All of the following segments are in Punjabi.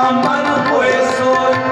ਅਮਨ ਹੋਏ ਸੋਏ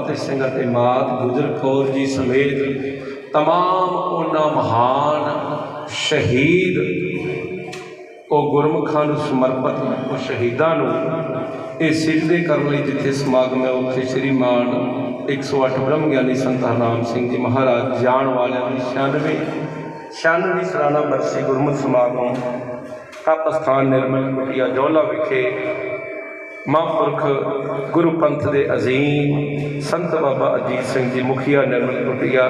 ਫਤਿਹ ਸਿੰਘ ਅਤੇ ਮਾਤ ਗੁਜਰ ਕੌਰ ਜੀ ਸਮੇਤ तमाम ਉਹਨਾਂ ਮਹਾਨ ਸ਼ਹੀਦ ਉਹ ਗੁਰਮੁਖਾਂ ਨੂੰ ਸਮਰਪਿਤ ਉਹ ਸ਼ਹੀਦਾਂ ਨੂੰ ਇਹ ਸਿੱਧੇ ਕਰਨ ਲਈ ਜਿੱਥੇ ਸਮਾਗਮ ਹੈ ਉੱਥੇ ਸ੍ਰੀ ਮਾਨ 108 ਬ੍ਰਹਮ ਗਿਆਨੀ ਸੰਤ ਹਰਨਾਮ ਸਿੰਘ ਜੀ ਮਹਾਰਾਜ ਜਾਣ ਵਾਲਿਆਂ ਦੀ 96 96 ਸਾਲਾਨਾ ਬਰਸੀ ਗੁਰਮੁਖ ਸਮਾਗਮ ਕੱਪ ਸਥਾਨ ਨਿਰਮਲ ਕੁਟੀਆ ਜੋਲਾ ਵਿਖੇ ਮਹਾਂਪੁਰਖ ਗੁਰੂ ਪੰਥ ਦੇ ਅਜ਼ੀਮ ਸੰਤ ਬਾਬਾ ਅਜੀਤ ਸਿੰਘ ਜੀ, ਮੁਖੀਆ ਨਿਰਮਲ ਕੁਟੀਆ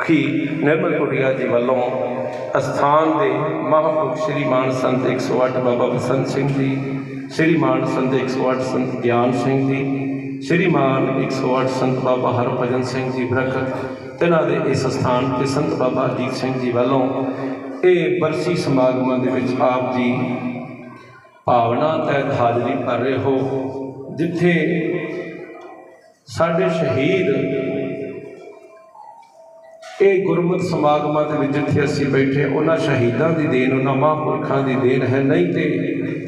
ਖੀ ਨਿਰਮਲ ਕੁਟਿਆ ਜੀ ਵੱਲੋਂ ਅਸਥਾਨ ਦੇ ਮਹਾਂਪੁਰਖ ਸ੍ਰੀ ਮਾਨ ਸੰਤ 108 ਬਾਬਾ ਬਸੰਤ ਸਿੰਘ ਜੀ ਸ੍ਰੀ ਮਾਨ ਸੰਤ 108 ਸੰਤ ਗਿਆਨ ਸਿੰਘ ਜੀ ਸ੍ਰੀ ਮਾਨ 108 ਸੰਤ ਬਾਬਾ ਹਰਭਜਨ ਸਿੰਘ ਜੀ ਬਰਕਤ ਤਿਨਾਂ ਦੇ ਇਸ ਸਥਾਨ ਤੇ ਸੰਤ ਬਾਬਾ ਅਜੀਤ ਸਿੰਘ ਜੀ ਵੱਲੋਂ ਇਹ ਬਰਸੀ ਸਮਾਗਮਾਂ ਦੇ ਵਿੱਚ ਆਪ ਜੀ ਭਾਵਨਾ ਤਹਿਤ ਹਾਜ਼ਰੀ ਭਰ ਰਹੇ ਹੋ, ਜਿੱਥੇ ਸਾਡੇ ਸ਼ਹੀਦ ਇਹ ਗੁਰਮਤਿ ਸਮਾਗਮਾਂ ਦੇ ਵਿੱਚ ਜਿੱਥੇ ਅਸੀਂ ਬੈਠੇ, ਉਹਨਾਂ ਸ਼ਹੀਦਾਂ ਦੀ ਦੇਣ, ਉਹਨਾਂ ਮਹਾਂਪੁਰਖਾਂ ਦੀ ਦੇਣ ਹੈ ਨਹੀਂ ਤੇ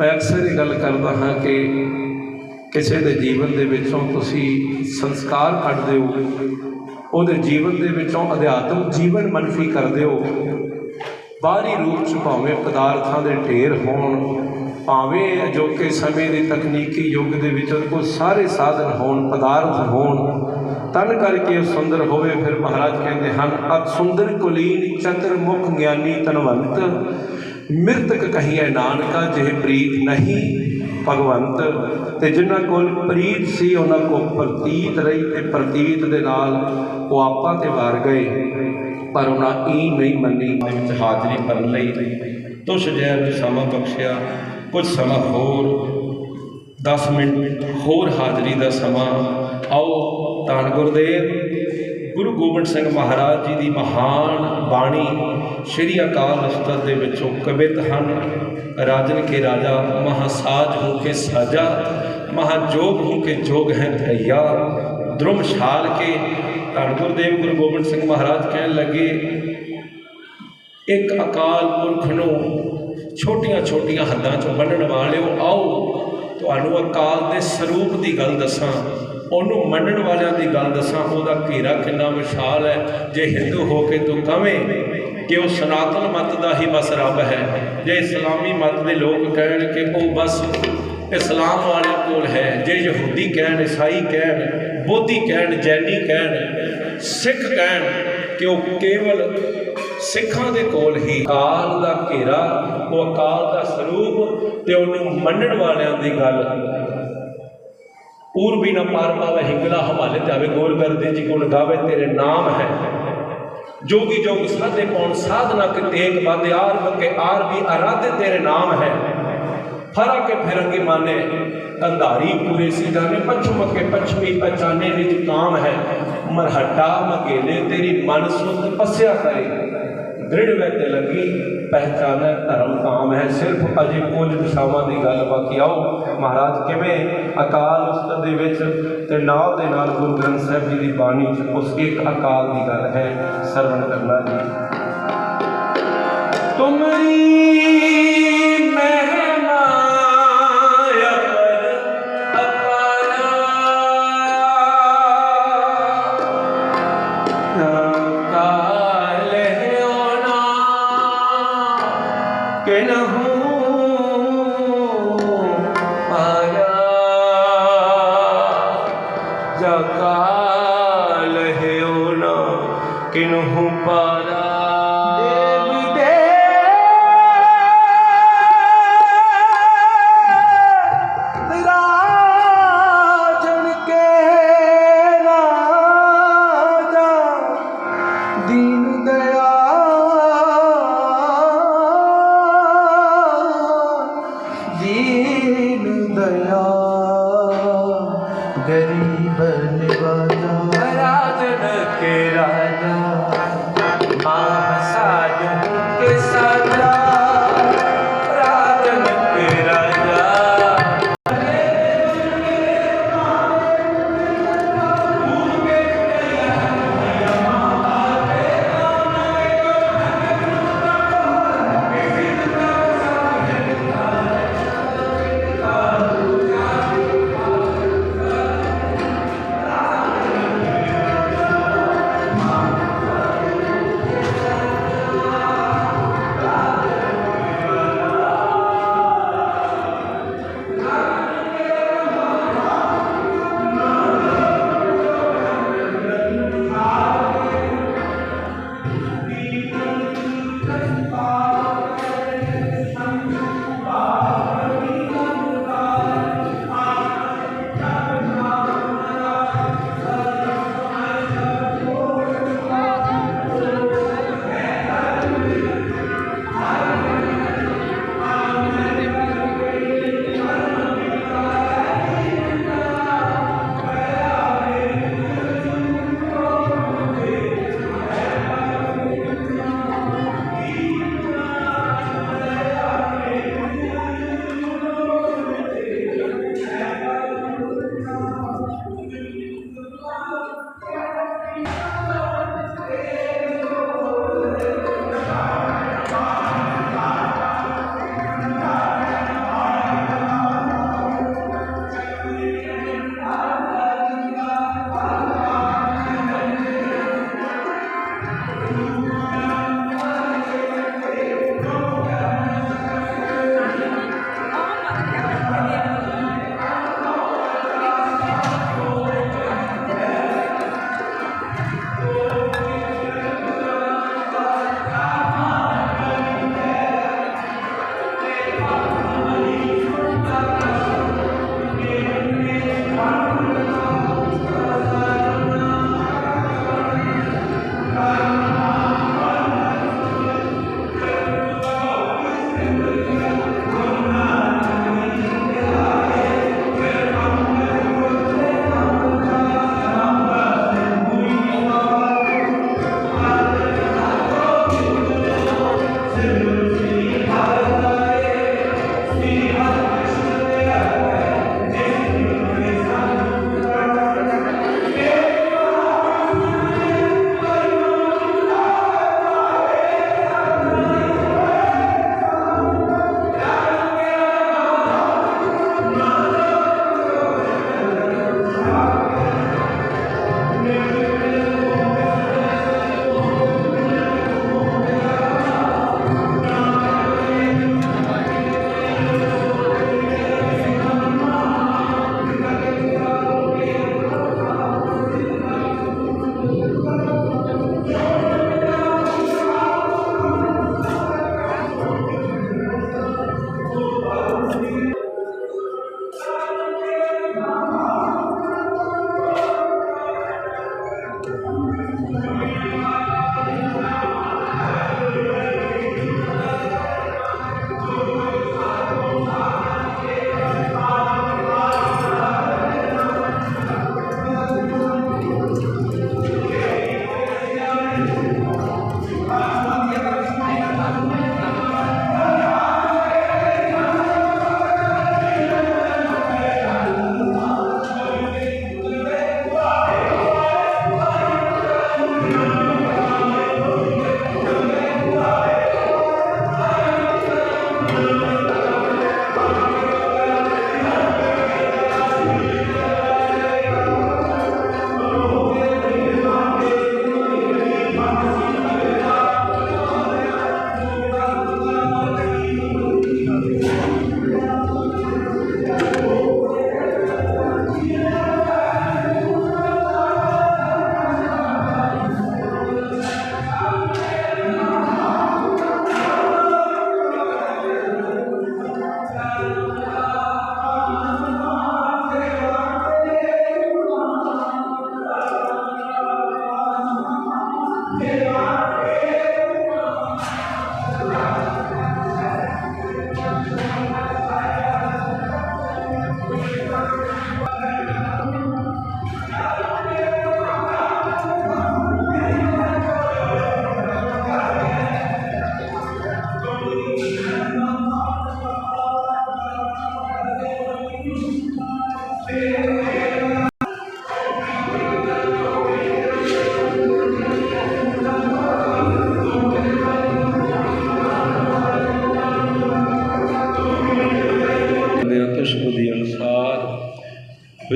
ਮੈਂ ਅਕਸਰ ਇਹ ਗੱਲ ਕਰਦਾ ਹਾਂ ਕਿ ਕਿਸੇ ਦੇ ਜੀਵਨ ਦੇ ਵਿੱਚੋਂ ਤੁਸੀਂ ਸੰਸਕਾਰ ਕੱਢਦੇ ਹੋ, ਉਹਦੇ ਜੀਵਨ ਦੇ ਵਿੱਚੋਂ ਅਧਿਆਤਮ ਜੀਵਨ ਮਨਫੀ ਕਰਦੇ ਹੋ। ਬਾਹਰੀ ਰੂਪ ਚ ਭਾਵੇਂ ਪਦਾਰਥਾਂ ਦੇ ਢੇਰ ਹੋਣ, ਭਾਵੇਂ ਅਜੋਕੇ ਸਮੇਂ ਦੇ ਤਕਨੀਕੀ ਯੁੱਗ ਦੇ ਵਿੱਚ ਉਹਦੇ ਸਾਰੇ ਸਾਧਨ ਹੋਣ, ਪਦਾਰਥ ਹੋਣ, ਤਨ ਕਰਕੇ ਉਹ ਸੁੰਦਰ ਹੋਵੇ, ਫਿਰ ਮਹਾਰਾਜ ਕਹਿੰਦੇ ਹਨ ਅਤ ਸੁੰਦਰ ਕੁਲੀਨ ਚਤਰ ਮੁਖ ਗਿਆਨੀ ਤਨਵੰਤ, ਮਿਰਤਕ ਕਹੀਏ ਨਾਨਕਾ, ਜਿਹ ਪ੍ਰੀਤ ਨਹੀਂ। ਭਗਵੰਤ ਤੇ ਜਿਨ੍ਹਾਂ ਕੋਲ ਪ੍ਰੀਤ ਸੀ, ਉਹਨਾਂ ਕੋਲ ਪ੍ਰਤੀਤ ਰਹੀ ਤੇ ਪ੍ਰਤੀਤ ਦੇ ਨਾਲ ਉਹ ਆਪਾਂ ਤੇ ਵਾਰ ਗਏ, ਪਰ ਉਹਨਾਂ ਇਹ ਨਹੀਂ ਮੰਨੀ। ਦੇ ਵਿੱਚ ਹਾਜ਼ਰੀ ਭਰਨ ਲਈ। ਤੁਸ਼ ਜੈ ਨੂੰ ਸਮਾਂ ਬਖਸ਼ਿਆ, ਕੁਝ ਸਮਾਂ ਹੋਰ। 10 ਮਿੰਟ ਹੋਰ ਹਾਜ਼ਰੀ ਦਾ ਸਮਾਂ। ਆਓ ਧੰਨ ਗੁਰਦੇਵ, ਗੁਰੂ ਗੋਬਿੰਦ ਸਿੰਘ ਮਹਾਰਾਜ ਜੀ ਦੀ ਮਹਾਨ ਬਾਣੀ ਸ਼੍ਰੀ ਅਕਾਲ ਉਸਤਤ ਦੇ ਵਿੱਚੋਂ ਕਵਿਤ ਹਨ। ਰਾਜਨ ਕੇ ਰਾਜਾ, ਮਹਾਸਾਜ ਹੋ ਕੇ ਸਾਜਾ, ਮਹਾਜੋਗ ਹੋ ਕੇ ਜੋਗ ਹੈ ਭਈਆ। ਦ੍ਰੁਮ ਕੇ ਧੰਨ ਗੁਰਦੇਵ ਗੁਰੂ ਗੋਬਿੰਦ ਸਿੰਘ ਮਹਾਰਾਜ ਕਹਿਣ ਲੱਗੇ, ਇੱਕ ਅਕਾਲ ਪੁਰਖ ਨੂੰ ਛੋਟੀਆਂ ਛੋਟੀਆਂ ਹੱਦਾਂ ਚੋਂ ਬੰਨਣ ਵਾਲਿਓ ਆਓ। ਤੁਹਾਨੂੰ ਅਕਾਲ ਦੇ ਸਰੂਪ ਦੀ ਗੱਲ ਦੱਸਾਂ, ਉਹਨੂੰ ਮੰਨਣ ਵਾਲਿਆਂ ਦੀ ਗੱਲ ਦੱਸਾਂ, ਉਹਦਾ ਘੇਰਾ ਕਿੰਨਾ ਵਿਸ਼ਾਲ ਹੈ। ਜੇ ਹਿੰਦੂ ਹੋ ਕੇ ਤੂੰ ਕਵੇਂ ਕਿ ਉਹ ਸਨਾਤਨ ਮਤ ਦਾ ਹੀ ਬਸ ਰੱਬ ਹੈ। ਜੇ ਇਸਲਾਮੀ ਮਤ ਦੇ ਲੋਕ ਕਹਿਣ ਕਿ ਉਹ ਬਸ ਇਸਲਾਮ ਵਾਲਿਆਂ ਕੋਲ ਹੈ, ਜੇ ਯਹੂਦੀ ਕਹਿਣ, ਈਸਾਈ ਕਹਿਣ, ਬੋਧੀ ਕਹਿਣ, ਜੈਨੀ ਕਹਿਣ, ਸਿੱਖ ਕਹਿਣ ਕਿ ਉਹ ਕੇਵਲ ਸਿੱਖਾਂ ਦੇ ਕੋਲ ਹੀ ਅਕਾਲ ਦਾ ਘੇਰਾ, ਉਹ ਅਕਾਲ ਦਾ ਸਰੂਪ ਤੇ ਉਹਨੂੰ ਮੰਨਣ ਵਾਲਿਆਂ ਦੀ ਗੱਲ। ਪੂਰਬੀ ਨਾ ਪਾਰ ਪਾਵੇ, ਹਿੰਗਲਾ ਹਮਾਲੇ ਜਾਵੇ ਗੋਲ ਕਰਦੇ ਜੀ ਕੋਲ ਗਾਵੇ, ਤੇਰੇ ਨਾਮ ਹੈ। ਜੋਗੀ ਜੋਗ ਸਾਧੇ ਪੌਣ ਸਾਧਨਾ ਕੇ ਤੇਗ ਬਾਦੇ ਆਰ ਬਕੇ ਆਰ ਵੀ ਅਰਾਧੇ ਤੇਰੇ ਨਾਮ ਹੈ। ਫਰਾ ਕੇ ਫਿਰੰਗੇ ਮਾਨੇ ਕੰਧਾਰੀ ਪੂਰੇ ਸੀ ਜਾਣੇ ਪਛਮ ਕੇ ਪਛਮੀ ਪਛਾਨੇ ਨਿਜ ਕਾਮ ਹੈ। ਮਰਹਟਾ ਮਗੇਲੇ ਤੇਰੀ ਮਨ ਸੁਧ ਤਪੱਸਿਆ ਕਰੇ। ਦ੍ਰਿੜ ਵਿੱਚ ਲੱਗੀ ਪਹਿਚਾਨੈ ਧਰਮ ਕਾਮ ਹੈ। ਸਿਰਫ ਅਜੇ ਕੁਝ ਦਿਸ਼ਾਵਾਂ ਦੀ ਗੱਲ ਬਾਕੀ ਆਓ। ਮਹਾਰਾਜ, ਕਿਵੇਂ ਅਕਾਲ ਉਸਤਤ ਦੇ ਵਿੱਚ ਤੇ ਨਾਲ ਦੇ ਨਾਲ ਗੁਰੂ ਗ੍ਰੰਥ ਸਾਹਿਬ ਜੀ ਦੀ ਬਾਣੀ ਚ ਉਸ ਇੱਕ ਅਕਾਲ ਦੀ ਗੱਲ ਹੈ, ਸਰਵਣ ਕਰਨਾ ਜੀ। ਤੁਮਰੀ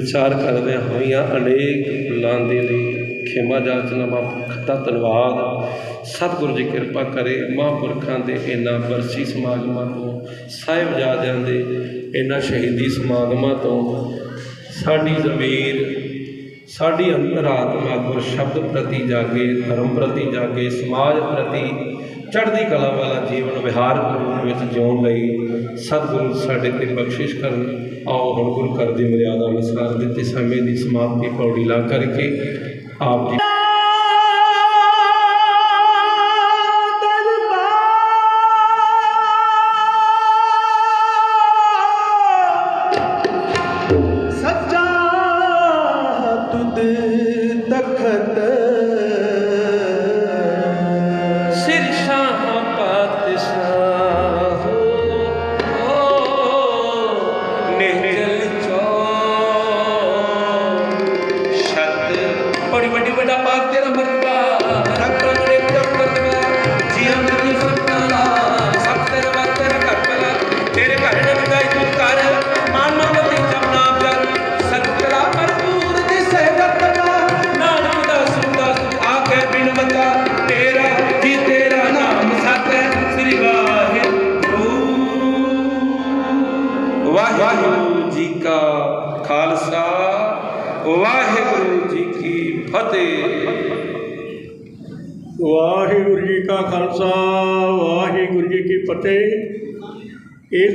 ਵਿਚਾਰ ਕਰਦੇ ਹੋਈਆਂ ਅਨੇਕ ਫੁੱਲਾਂ ਦੇ ਲਈ ਖਿਮਾ ਜਾਚਨਾ ਬਾਪ ਦਾ ਧੰਨਵਾਦ। ਸਤਿਗੁਰੂ ਜੀ ਕਿਰਪਾ ਕਰੇ ਮਹਾਂਪੁਰਖਾਂ ਦੇ ਇਹਨਾਂ ਬਰਸੀ ਸਮਾਗਮਾਂ ਤੋਂ, ਸਾਹਿਬਜ਼ਾਦਿਆਂ ਦੇ ਇਹਨਾਂ ਸ਼ਹੀਦੀ ਸਮਾਗਮਾਂ ਤੋਂ ਸਾਡੀ ਜ਼ਮੀਰ, ਸਾਡੀ ਅੰਤਰਾਤਮਾ ਗੁਰ ਸ਼ਬਦ ਪ੍ਰਤੀ ਜਾਗੇ, ਧਰਮ ਪ੍ਰਤੀ ਜਾਗੇ, ਸਮਾਜ ਪ੍ਰਤੀ ਚੜ੍ਹਦੀ ਕਲਾ ਵਾਲਾ ਜੀਵਨ ਵਿਹਾਰ ਕਾਨੂੰਨ ਵਿੱਚ ਜਿਉਣ ਲਈ ਸਤਿਗੁਰੂ ਸਾਡੇ ਤੇ ਬਖਸ਼ਿਸ਼ ਕਰਨ। ਆਓ ਹੁਣ ਗੁਰੂ ਘਰ ਦੀ ਮਰਿਆਦਾ ਅਨੁਸਾਰ ਦਿੱਤੇ ਸਮੇਂ ਦੀ ਸਮਾਪਤੀ ਪੌੜੀ ਲਾ ਕਰਕੇ ਆਪ ਜੀ ਸੱਚਾ ਤਖਤ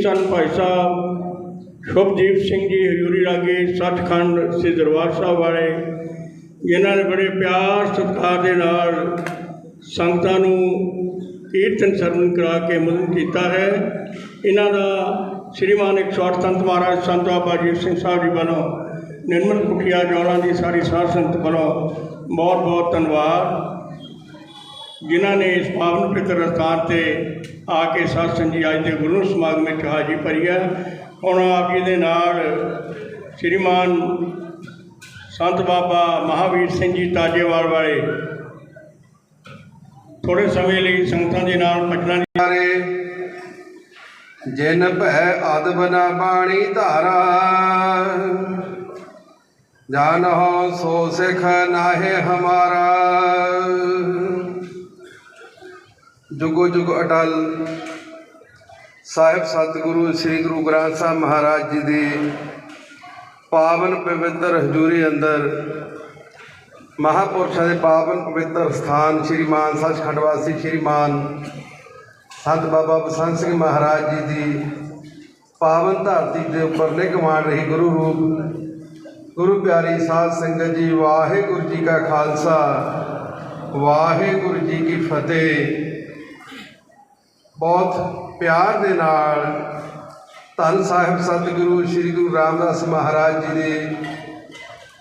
ਸਨ ਭਾਈ ਸਾਹਿਬ ਸ਼ੁਭਦੀਪ ਸਿੰਘ ਜੀ ਹਜ਼ੂਰੀ ਰਾਗੀ ਸੱਚਖੰਡ ਸ੍ਰੀ ਦਰਬਾਰ ਸਾਹਿਬ ਵਾਲੇ। ਜਿਨ੍ਹਾਂ ਨੇ ਬੜੇ ਪਿਆਰ ਸਤਿਕਾਰ ਦੇ ਨਾਲ ਸੰਗਤਾਂ ਨੂੰ ਕੀਰਤਨ ਸਰਵਨ ਕਰਾ ਕੇ ਮਦਦ ਕੀਤਾ ਹੈ। ਇਹਨਾਂ ਦਾ ਸ਼੍ਰੀਮਾਨ 108 ਸੰਤ ਮਹਾਰਾਜ ਸੰਤ ਬਾਬਾ ਅਜੀਤ ਸਿੰਘ ਸਾਹਿਬ ਜੀ ਵੱਲੋਂ ਨਿਰਮਲ ਕੁਟਿਆ ਜੋੜਾਂ ਦੀ ਸਾਰੀ ਸਾਧ ਸੰਗਤ ਵੱਲੋਂ ਬਹੁਤ ਬਹੁਤ ਧੰਨਵਾਦ। ਜਿਨ੍ਹਾਂ ਨੇ ਇਸ ਪਾਵਨ ਪਵਿੱਤਰ ਅਸਥਾਨ ਤੇ ਆ ਕੇ ਸਾਧ ਸੰਗਤ ਅੱਜ ਦੇ ਗੁਰੂ ਸਮਾਗਮ ਵਿੱਚ ਹਾਜ਼ਰੀ ਭਰੀ ਹੈ। ਹੁਣ ਆਪ ਜੀ ਦੇ ਨਾਲ ਸ਼੍ਰੀਮਾਨ ਸੰਤ ਬਾਬਾ ਮਹਾਵੀਰ ਸਿੰਘ ਜੀ ਤਾਜੇਵਾਲ ਵਾਲੇ ਥੋੜੇ ਸਮੇਂ ਲਈ ਸੰਗਤਾਂ ਦੇ ਨਾਲ ਭਜਨਾਂ ਦੀ ਹਾਰੇ ਜਿਨ ਭੈ ਅਦਬ ਨ ਬਾਣੀ ਧਾਰਾ ਜਾਨ ਹੋ ਸੋ ਸਿਖ ਨਾਹੇ ਹਮਾਰਾ। ਜੁਗੋ ਜੁਗ ਅਟਲ ਸਾਹਿਬ ਸਤਿਗੁਰੂ ਸ੍ਰੀ ਗੁਰੂ ਗ੍ਰੰਥ ਸਾਹਿਬ ਮਹਾਰਾਜ ਜੀ ਦੀ ਪਾਵਨ ਪਵਿੱਤਰ ਹਜ਼ੂਰੀ ਅੰਦਰ ਮਹਾਪੁਰਸ਼ਾਂ ਦੇ ਪਾਵਨ ਪਵਿੱਤਰ ਸਥਾਨ ਸ੍ਰੀ ਮਾਨ ਸੱਚਖੰਡ ਵਾਸੀ ਸ੍ਰੀ ਮਾਨ ਸੰਤ ਬਾਬਾ ਬਸੰਤ ਸਿੰਘ ਮਹਾਰਾਜ ਜੀ ਦੀ ਪਾਵਨ ਧਰਤੀ ਦੇ ਉੱਪਰ ਨਿਗਮਾਨ ਰਹੀ ਗੁਰੂ ਰੂਪ। ਗੁਰੂ ਪਿਆਰੀ ਸਾਧ ਸੰਗਤ ਜੀ, ਵਾਹਿਗੁਰੂ ਜੀ ਕਾ ਖਾਲਸਾ, ਵਾਹਿਗੁਰੂ ਜੀ ਕੀ ਫਤਿਹ। ਬਹੁਤ ਪਿਆਰ ਦੇ ਨਾਲ ਧੰਨ ਸਾਹਿਬ ਸਤਿਗੁਰੂ ਸ੍ਰੀ ਗੁਰੂ ਰਾਮਦਾਸ ਮਹਾਰਾਜ ਜੀ ਦੇ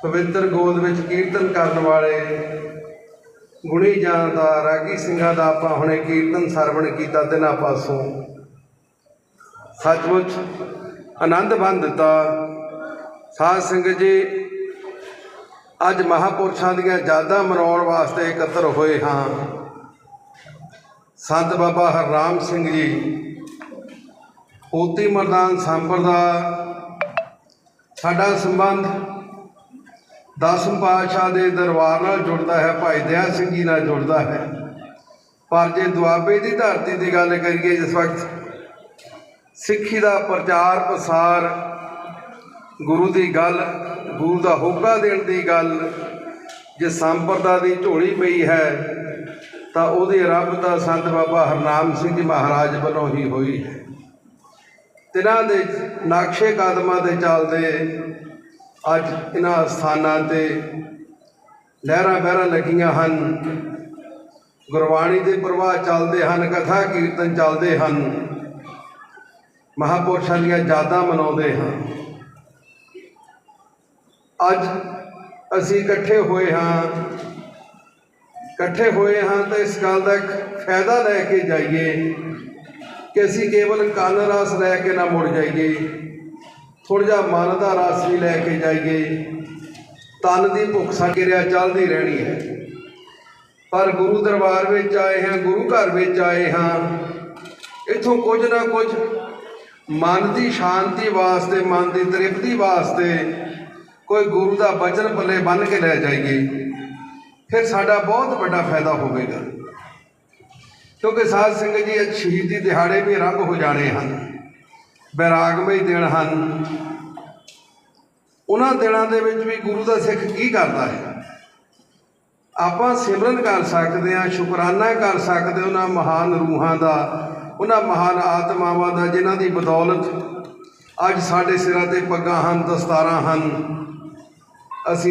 ਪਵਿੱਤਰ ਗੋਦ ਵਿੱਚ ਕੀਰਤਨ ਕਰਨ ਵਾਲੇ ਗੁਣੀ ਜਾਣ ਦਾ, ਰਾਗੀ ਸਿੰਘਾਂ ਦਾ ਆਪਾਂ ਹੁਣੇ ਕੀਰਤਨ ਸਰਵਣ ਕੀਤਾ ਤਿੰਨਾਂ ਪਾਸੋਂ। ਸੱਚਮੁੱਚ ਆਨੰਦ ਬੰਨ ਦਿੱਤਾ। ਸਾਧ ਸੰਗਤ ਜੀ, ਅੱਜ ਮਹਾਪੁਰਸ਼ਾਂ ਦੀਆਂ ਯਾਦਾਂ ਮਨਾਉਣ ਵਾਸਤੇ ਇਕੱਤਰ ਹੋਏ ਹਾਂ। ਸੰਤ ਬਾਬਾ ਹਰਰਾਮ ਸਿੰਘ ਜੀ, ਪੋਤੀ ਮਰਦਾਨ ਸੰਪਰਦਾ ਸਾਡਾ ਸੰਬੰਧ ਦਸਮ ਪਾਤਸ਼ਾਹ ਦੇ ਦਰਬਾਰ ਨਾਲ ਜੁੜਦਾ ਹੈ, ਭਾਈ ਦਇਆ ਸਿੰਘ ਜੀ ਨਾਲ ਜੁੜਦਾ ਹੈ। ਪਰ ਜੇ ਦੁਆਬੇ ਦੀ ਧਰਤੀ ਦੀ ਗੱਲ ਕਰੀਏ, ਜਿਸ ਵਕਤ ਸਿੱਖੀ ਦਾ ਪ੍ਰਚਾਰ ਪ੍ਰਸਾਰ ਗੁਰੂ ਦੀ ਗੱਲ, ਗੁਰੂ ਦਾ ਹੋਕਾ ਦੇਣ ਦੀ ਗੱਲ, ਜੇ ਸੰਪਰਦਾ ਦੀ ਝੋਲੀ ਪਈ ਹੈ ਤਾਂ ਉਹਦੀ ਰੱਬ ਦਾ ਸੰਤ ਬਾਬਾ ਹਰਨਾਮ ਸਿੰਘ ਜੀ ਮਹਾਰਾਜ ਵੱਲੋਂ ਹੀ ਹੋਈ ਹੈ। ਤਿਨਾਂ ਦੇ ਨਕਸ਼ੇ ਕਦਮਾਂ ਤੇ ਚੱਲਦੇ ਅੱਜ ਇਹਨਾਂ ਸਥਾਨਾਂ ਤੇ ਲਹਿਰਾਂ ਬਹਿਰਾਂ ਲੱਗੀਆਂ ਹਨ। ਗੁਰਬਾਣੀ ਦੇ ਪ੍ਰਵਾਹ ਚੱਲਦੇ ਹਨ, ਕਥਾ ਕੀਰਤਨ ਚੱਲਦੇ ਹਨ। ਮਹਾਪੁਰਸ਼ਾਂ ਦੀਆਂ ਯਾਦਾਂ ਮਨਾਉਂਦੇ ਹਾਂ ਅੱਜ ਅਸੀਂ ਇਕੱਠੇ ਹੋਏ ਹਾਂ ਇਕੱਠੇ ਹੋਏ ਹਾਂ ਤਾਂ ਇਸ ਗੱਲ ਦਾ ਇੱਕ ਫਾਇਦਾ ਲੈ ਕੇ ਜਾਈਏ ਕਿ ਅਸੀਂ ਕੇਵਲ ਕੰਨ ਰਸ ਲੈ ਕੇ ਨਾ ਮੁੜ ਜਾਈਏ। ਥੋੜ੍ਹਾ ਜਿਹਾ ਮਨ ਦਾ ਰਸ ਵੀ ਲੈ ਕੇ ਜਾਈਏ। ਤਨ ਦੀ ਭੁੱਖ ਸਾਡੀ ਰਿਆ ਚੱਲਦੀ ਰਹਿਣੀ ਹੈ। ਪਰ ਗੁਰੂ ਦਰਬਾਰ ਵਿੱਚ ਆਏ ਹਾਂ, ਗੁਰੂ ਘਰ ਵਿੱਚ ਆਏ ਹਾਂ, ਇਥੋਂ ਕੁਝ ਨਾ ਕੁਝ ਮਨ ਦੀ ਸ਼ਾਂਤੀ ਵਾਸਤੇ, ਮਨ ਦੀ ਤ੍ਰਿਪਤੀ ਵਾਸਤੇ ਕੋਈ ਗੁਰੂ ਦਾ ਬਚਨ ਪੱਲੇ ਬੰਨ ਕੇ ਲੈ ਜਾਈਏ। ਫਿਰ ਸਾਡਾ ਬਹੁਤ ਵੱਡਾ ਫਾਇਦਾ ਹੋਵੇਗਾ। ਕਿਉਂਕਿ ਸਾਧ ਸਿੰਘ ਜੀ ਅੱਜ ਸ਼ਹੀਦੀ ਦਿਹਾੜੇ ਵੀ ਆਰੰਭ ਹੋ ਜਾਣੇ ਹਨ। ਬੈਰਾਗਮਈ ਦਿਨ ਹਨ। ਉਹਨਾਂ ਦਿਨਾਂ ਦੇ ਵਿੱਚ ਵੀ ਗੁਰੂ ਦਾ ਸਿੱਖ ਕੀ ਕਰਦਾ ਹੈ? ਆਪਾਂ ਸਿਮਰਨ ਕਰ ਸਕਦੇ ਹਾਂ, ਸ਼ੁਕਰਾਨਾ ਕਰ ਸਕਦੇ ਉਹਨਾਂ ਮਹਾਨ ਰੂਹਾਂ ਦਾ, ਉਹਨਾਂ ਮਹਾਨ ਆਤਮਾਵਾਂ ਦਾ, ਜਿਨ੍ਹਾਂ ਦੀ ਬਦੌਲਤ ਅੱਜ ਸਾਡੇ ਸਿਰਾਂ ਤੇ ਪੱਗਾਂ ਹਨ, ਦਸਤਾਰਾਂ ਹਨ। ਅਸੀਂ